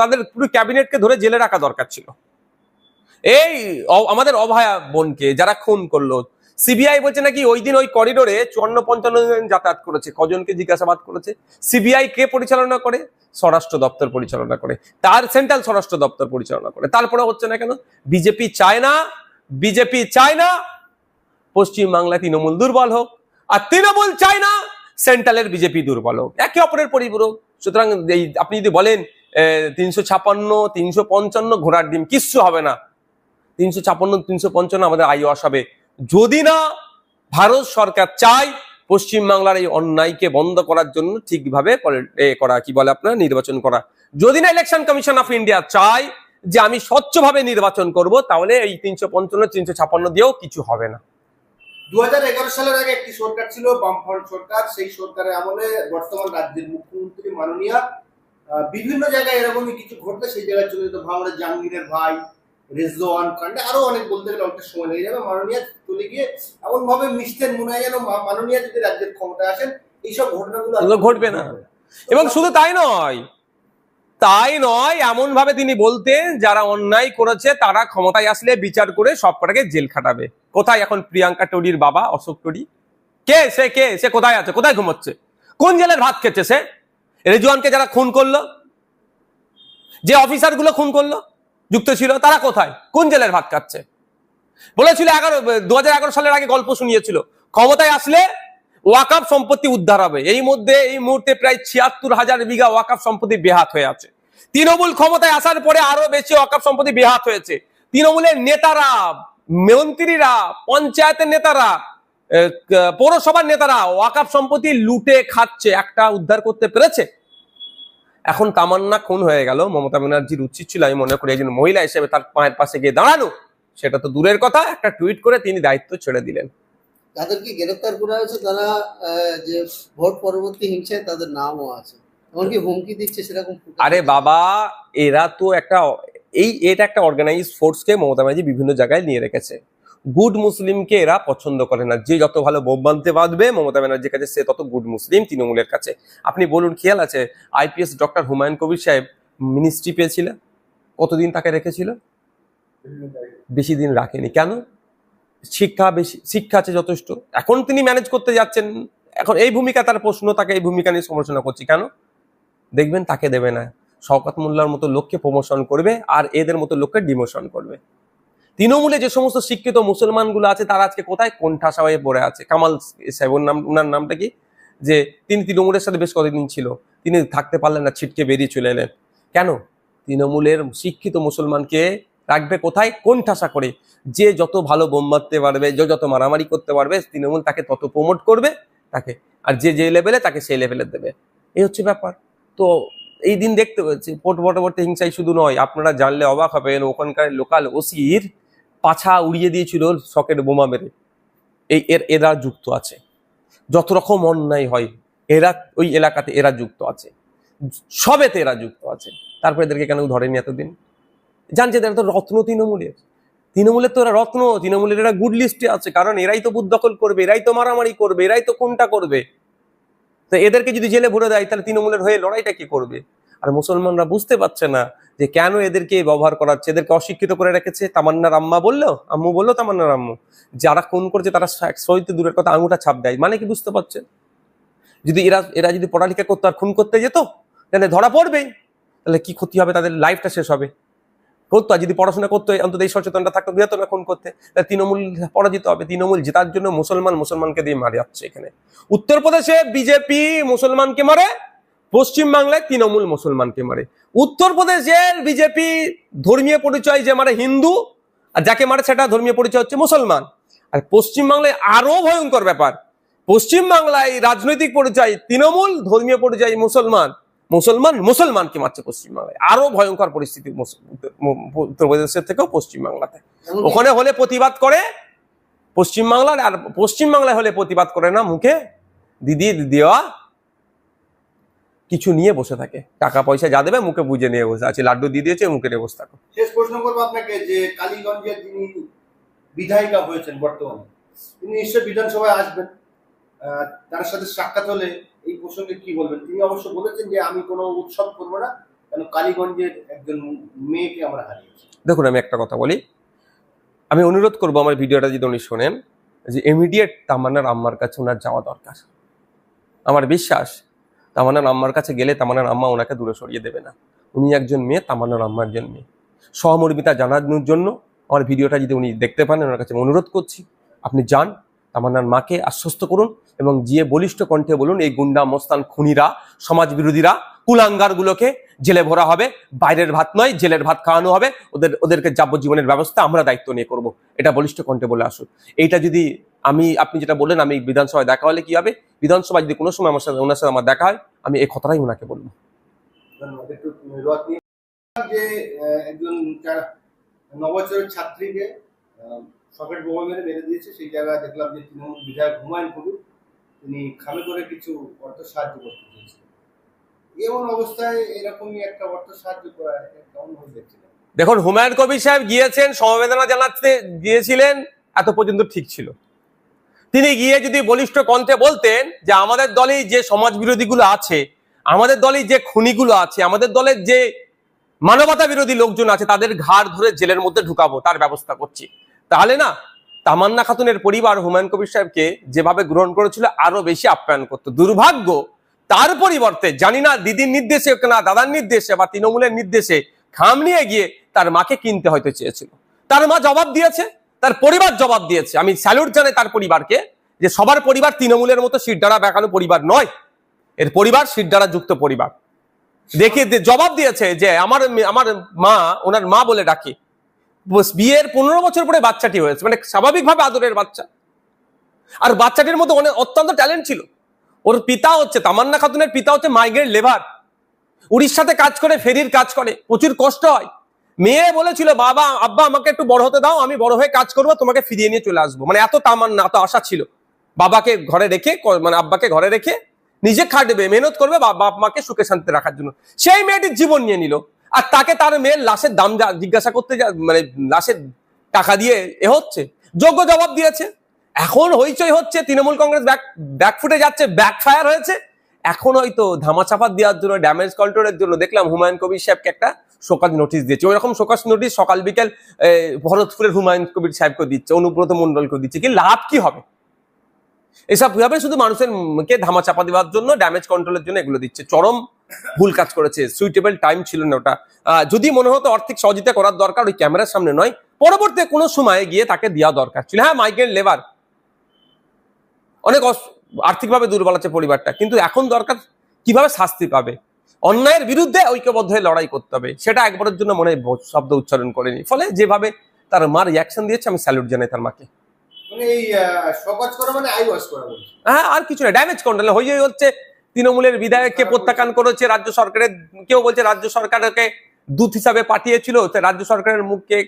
তাদের পুরো ক্যাবিনেটকে ধরে জেলে রাখা দরকার ছিল। এই আমাদের অভয়া বোনকে যারা খুন করল, সিবিআই বলছে নাকি ওই দিন ওই করিডোরে চুয়ান্ন পঞ্চান্ন জন যাতায়াত করেছে, কজনকে জিজ্ঞাসাবাদ করেছে। সিবিআই কে পরিচালনা করে? স্বরাষ্ট্র দপ্তর পরিচালনা করে। তার সেন্ট্রাল স্বরাষ্ট্র দপ্তর পরিচালনা করে। তারপরে হচ্ছে না কেন? বিজেপি চায় না, বিজেপি চায় না পশ্চিম বাংলায় তৃণমূল দুর্বল হোক, আর তৃণমূল চায় না, সেন্ট্রালের বিজেপি দুর্বল হোক। একে অপরের পরিপূরক। সুতরাং আপনি যদি বলেন তিনশো ছাপান্ন, তিনশো পঞ্চান্ন ঘোড়ার ডিম। কিচ্ছু হবে না। তিনশো ছাপান্ন, তিনশো পঞ্চান্ন আমাদের আইওয়াস হবে। যদি না, ভারত সরকার চায় পশ্চিম বাংলার এই অন্যায়কে বন্ধ করার জন্য ঠিকভাবে করা, কি বলে আপনার, নির্বাচন করা। যদি না ইলেকশন কমিশন অফ ইন্ডিয়া চায় যে আমি স্বচ্ছভাবে নির্বাচন করব, তাহলে এই তিনশো পঞ্চান্ন, তিনশো ছাপান্ন দিয়েও কিছু হবে না। দু হাজার এগারো সালের আগে একটি সরকার ছিল, বামফ্রন্ট সরকার। সেই সরকারের আমলে বর্তমান রাজ্যের মুখ্যমন্ত্রী মাননীয়া বিভিন্ন জায়গায় এরকমই কিছু ঘটলে সেই জায়গায় চলে যেত। ভাঙড়ে জাহাঙ্গীরের ভাই, রেজওয়ান, কাণ্ডে আরও অনেক বলতে গেলে অনেকটা সময় লেগে যাবে। মাননীয়া চলে গিয়ে এমন ভাবে মিশতেন মনে হয় যেন মাননীয়া যদি রাজ্যের ক্ষমতায় আসেন। এইসব ঘটনাগুলো ঘটবে না। এবং শুধু তাই নয় তাই নয় এমন ভাবে তিনি বলতেন, যারা অন্যায় করেছে তারা ক্ষমতায় আসলে বিচার করে সব কটাকে জেল খাটাবে। কোথায় এখন প্রিয়াঙ্কা টডির বাবা, অশোক টডি? কে সে কে সে কোথায় আছে? কোথায় ঘুমোচ্ছে? কোন জেলের ভাত খেচ্ছে সে? রেজওয়ানকে যারা খুন করল, যে অফিসারগুলো খুন করল, যুক্ত ছিল, তারা কোথায়? কোন জেলের ভাত খাচ্ছে? বলেছিল এগারো দু সালের আগে গল্প শুনিয়েছিল। ক্ষমতায় আসলে ওয়াকাফ সম্পত্তি উদ্ধার হবে। এই মধ্যে, এই মুহূর্তে প্রায় ছিয়াত্তর হাজার বিঘা ওয়াকাফ সম্পত্তি বেহাত হয়ে আছে। তৃণমূল ক্ষমতায় আসার পরে আরও বেশি ওয়াকাফ সম্পত্তি বেহাত হয়েছে। তৃণমূলের নেতারা, মন্ত্রীরা, পঞ্চায়েতের নেতারা পৌরসভার নেতারা ওয়াকাফ সম্পত্তি লুটে খাচ্ছে একটা উদ্ধার করতে পেরেছে? এখন তামান্না খুন হয়ে গেল। মমতা ব্যানার্জির উচিত ছিল আমি মনে করি একজন মহিলা হিসেবে তার পায়ের পাশে গিয়ে দাঁড়ানো সেটা তো দূরের কথা। একটা টুইট করে তিনি দায়িত্ব ছেড়ে দিলেন। তাদেরকে গ্রেফতার করা হয়েছে। তারা যে ভোট পরবর্তী হিংসায় তাদের নামও আছে। এমনকি হুমকি দিচ্ছে সেরকম আরে বাবা এরা তো একটা এই এটা একটা অর্গানাইজ ফোর্সকে মমতা ব্যানার্জি বিভিন্ন জায়গায় নিয়ে রেখেছে। গুড মুসলিমকে এরা পছন্দ করে না। যে যত ভালো বোম বাঁধতে বাঁধবে, মমতা ব্যানার্জির কাছে সে তত গুড মুসলিম তৃণমূলের কাছে। আপনি বলুন, খেয়াল আছে আইপিএস ডক্টর হুমায়ুন কবির সাহেব মিনিস্ট্রি পেয়েছিলেন? কতদিন তাকে রেখেছিল? বেশি দিন রাখেনি। কেন? শিক্ষা বেশি শিক্ষা আছে যথেষ্ট। এখন তিনি ম্যানেজ করতে যাচ্ছেন। এখন এই ভূমিকা, তার প্রশ্ন, তাকে এই ভূমিকা নিয়ে সমালোচনা করছি। কেন? দেখবেন তাকে দেবে না। শওকাত মোল্লার মতো লোককে প্রমোশন করবে আর এদের মতো লোককে ডিমোশন করবে। তৃণমূলে যে সমস্ত শিক্ষিত মুসলমানগুলো আছে, তারা আজকে কোথায়? কোণঠাসা হয়ে পড়ে আছে। কামাল সাহেব নাম ওনার নামটা কি? যে তিনি তৃণমূলের সাথে বেশ কতদিন ছিল। তিনি থাকতে পারলেন না, ছিটকে বেরিয়ে চলে এলেন। কেন? তৃণমূলের শিক্ষিত মুসলমানকে রাখবে কোথায়? কোন ঠাসা করে। যে যত ভালো বোম মারতে পারবে, যে যত মারামারি করতে পারবে, তৃণমূল তাকে তত প্রমোট করবে, তাকে। আর যে যে লেভেলে তাকে সেই লেভেলে দেবে। এই হচ্ছে ব্যাপার। তো এই দিন দেখতে পাচ্ছি ভোট পরবর্তী হিংসাই শুধু নয়, আপনারা জানলে অবাক হবেন, ওখানকার লোকাল ওসির পাছা উড়িয়ে দিয়েছিল সকেট বোমা মেরে। এই এর, এরা যুক্ত আছে। যত রকম অন্যায় হয়, এরা, ওই এলাকাতে এরা যুক্ত আছে। সবেতে এরা যুক্ত আছে। তারপরে এদেরকে কেন ধরেনি এতদিন? জানছে এরা তো রত্ন তৃণমূলের। তৃণমূলের তো এরা রত্ন, তৃণমূলের এরা গুড লিস্টে আছে। কারণ এরাই তো বুথ দখল করবে, এরাই তো মারামারি করবে, এরাই তো কোনটা করবে? তো এদেরকে যদি জেলে ভরে দেয়, তাহলে তৃণমূলের হয়ে লড়াইটা কি করবে? আর মুসলমানরা বুঝতে পারছে না যে কেন এদেরকে ব্যবহার করা হচ্ছে এদেরকে অশিক্ষিত করে রেখেছে। তামান্নার আম্মা বলল, আম্মু বলল, তামান্নার আম্মু, যারা খুন করছে তারা সহিত দূরের কথা আঙুটা ছাপ দেয়। মানে কি বুঝতে পারছে? যদি এরা এরা যদি পড়ালেখা করতো আর খুন করতে যেত, তাহলে ধরা পড়বেই। তাহলে কি ক্ষতি হবে? তাদের লাইফটা শেষ হবে। করতো আর যদি পড়াশোনা করতো অন্তত এই সচেতনটা থাকতো, বৃহত্তর খুন করতে, তাহলে তৃণমূল পরাজিত হবে। তৃণমূল জেতার জন্য মুসলমান মুসলমানকে দিয়ে মারে যাচ্ছে এখানে। উত্তরপ্রদেশে বিজেপি মুসলমানকে মারে পশ্চিম বাংলায় তৃণমূল মুসলমানকে মারে। উত্তরপ্রদেশের বিজেপি ধর্মীয় পরিচয় যে মারে হিন্দু আর যাকে মারে সেটা ধর্মীয় পরিচয় হচ্ছে মুসলমান। আর পশ্চিম বাংলায় আরও ভয়ঙ্কর ব্যাপার। পশ্চিম বাংলায় রাজনৈতিক পরিচয় তৃণমূল ধর্মীয় পরিচয় মুসলমান মুসলমান মুসলমানকে মারছে পশ্চিম বাংলায়। আরও ভয়ঙ্কর পরিস্থিতি উত্তর- উত্তরপ্রদেশের থেকেও পশ্চিম বাংলাতে। ওখানে হলে প্রতিবাদ করে পশ্চিম বাংলার আর পশ্চিম বাংলায় হলে প্রতিবাদ করে না মুখে? দিদি দেওয়া কিছু নিয়ে বসে থাকে। টাকা পয়সা যা দেবে মুখে বুঝে নিয়ে বসে আছে। লাড্ডু দিয়ে দিয়েছে মুখে নিয়ে বসে থাকো। শেষ প্রশ্ন করব আপনাকে যে কালীগঞ্জের যিনি বিধায়িকা হয়েছেন বর্তমানে তিনি নিশ্চয় বিধানসভায় আসবেন। তার সাথে সাক্ষাৎ হলে এই প্রসঙ্গে কি বলবেন? তিনি অবশ্য বলেছেন যে আমি কোনো উৎসব করব না কেন কালীগঞ্জের একজন মেয়েকে আমরা হারিয়েছি। দেখুন আমি একটা কথা বলি। আমি অনুরোধ করব আমার ভিডিওটা যদি উনি শোনেন যে ইমিডিয়েট তামান্নার আম্মার কাছে ওনার যাওয়া দরকার। আমার বিশ্বাস তামান্নার আম্মার কাছে গেলে তামান্নার আম্মা ওনাকে দূরে সরিয়ে দেবে না। উনি একজন মেয়ে তামান্নার আম্মার জন্য মেয়ে। সহমর্মিতা জানানোর জন্য আমার ভিডিওটা যদি উনি দেখতে পান, ওনার কাছে অনুরোধ করছি, আপনি যান তামান্নার মাকে আশ্বস্ত করুন এবং গিয়ে বলিষ্ঠ কণ্ঠে বলুন, এই গুন্ডা, মস্তান, খুনিরা সমাজ বিরোধীরা কুলাঙ্গারগুলোকে জেলে ভরা হবে। বাইরের ভাত নয়, জেলের ভাত খাওয়ানো হবে। ওদের, ওদেরকে যাবজ্জীবনের ব্যবস্থা আমরা দায়িত্ব নিয়ে করব। এটা বলিষ্ঠ কণ্ঠে বলে আসুন। এইটা যদি আমি, আপনি যেটা বললেন, আমি বিধানসভায় দেখা হলে কি হবে? বিধানসভায় যদি কোনো সময় আমার সাথে, ওনার সাথে আমার দেখা হয়, আমি এই কথাটাই ওনাকে বলব। তিনি খামে করে কিছু অর্থ সাহায্য করতে চেয়েছিলেন এমন অবস্থায় এরকমই একটা অর্থ সাহায্য করা দেখুন, হুমায়ুন কবির সাহেব গিয়েছেন, সমবেদনা জানাতে গিয়েছিলেন, এত পর্যন্ত ঠিক ছিল। তিনি গিয়ে যদি বলিষ্ঠ কণ্ঠে বলতেন যে আমাদের দলে যে সমাজ বিরোধীগুলো আছে, আমাদের দলে যে খুনিগুলো আছে, আমাদের দলের যে মানবতা বিরোধী লোকজন আছে, তাদের ঘাড় ধরে জেলের মধ্যে ঢুকাবো, তার ব্যবস্থা করছি। তাহলে না, তামান্না খাতুনের পরিবার হুমায়ুন কবির সাহেবকে যেভাবে গ্রহণ করেছিল, আরও বেশি আপ্যায়ন করতো। দুর্ভাগ্য তার পরিবর্তে জানি না দিদির নির্দেশে না দাদার নির্দেশে বা তৃণমূলের নির্দেশে খাম নিয়ে গিয়ে তার মাকে কিনতে হয়তো চেয়েছিল। তার মা জবাব দিয়েছে, তার পরিবার জবাব দিয়েছে। আমি স্যালুট জানাই তার পরিবারকে যে সবার পরিবার তৃণমূলের মতো সিটডারা বেঁকানো পরিবার নয়। এর পরিবার সিটডারা যুক্ত পরিবার। দেখে জবাব দিয়েছে যে আমার আমার মা, ওনার মা বলে ডাকে। বিয়ের পনেরো বছর পরে বাচ্চাটি হয়েছে। মানে স্বাভাবিকভাবে আদরের বাচ্চা। আর বাচ্চাটির মধ্যে অনেক অত্যন্ত ট্যালেন্ট ছিল। ওর পিতা হচ্ছে, তামান্না খাতুনের পিতা হচ্ছে মাইগ্রেট লেবার উড়িষ্যাতে কাজ করে, ফেরির কাজ করে, প্রচুর কষ্ট হয়। মেয়ে বলেছিল, বাবা, আব্বা, আমাকে একটু বড় হতে দাও, আমি বড় হয়ে কাজ করব, তোমাকে ফিরিয়ে নিয়ে চলে আসব। মানে এত তামান্না, এত আশা ছিল। বাবাকে ঘরে রেখে মানে আব্বাকে ঘরে রেখে নিজে খাটবে মেহনত করবে বাপ মাকে সুখে শান্তি রাখার জন্য। সেই মেয়েটির জীবন নিয়ে নিল। আর তাকে তার মেয়ের লাশের দাম জিজ্ঞাসা করতে মানে লাশের টাকা দিয়ে এ হচ্ছে। যোগ্য জবাব দিয়েছে। এখন হইচই হচ্ছে, তৃণমূল কংগ্রেস ব্যাক ব্যাকফুটে যাচ্ছে ব্যাকফায়ার হয়েছে। এখন হয়তো ধামাচাপা দেওয়ার জন্য ড্যামেজ কন্ট্রোলের জন্য দেখলাম হুমায়ুন কবির সাহেবকে একটা শোকাজ নোটিশ দিয়েছে। ওই রকম শোকাজ নোটিশ সকাল বিকেল ভরতপুরের হুমায়ুন কবির সাহেবকে দিচ্ছে, অনুব্রত মন্ডলকে দিচ্ছে। কি লাভ, কি হবে? এসব ভাবে শুধু মানুষের কে ধামাচাপা দেওয়ার জন্য ড্যামেজ কন্ট্রোলের জন্য এগুলো দিচ্ছে। চরম ভুল কাজ করেছে সুইটেবল টাইম ছিল না ওটা। যদি মনে হতো আর্থিক সহযোগিতা করার দরকার, ওই ক্যামেরার সামনে নয়, পরবর্তী কোনো সময়ে গিয়ে তাকে দেওয়া দরকার ছিল। হ্যাঁ মাইগ্রেন লেবার অনেক আর্থিকভাবে দুর্বল আছে পরিবারটা কিন্তু এখন দরকার কীভাবে শাস্তি পাবে? অন্যায়ের বিরুদ্ধে ঐক্যবদ্ধ হয়ে লড়াই করতে হবে সেটা একবারের জন্য মনে শব্দ উচ্চারণ করেনি। ফলে যেভাবে তার মা রিয়াকশন দিয়েছে আমি স্যালুট জানাই তার মাকে। মানে মানে হ্যাঁ আর কিছু না ড্যামেজ কন্ট্রোল হয়ে হচ্ছে। তৃণমূলের বিধায়ককে প্রত্যাখ্যান করেছে রাজ্য সরকারের কেউ বলছে রাজ্য সরকারকে দূত হিসাবে পাঠিয়েছিল রাজ্য সরকারের মুখকে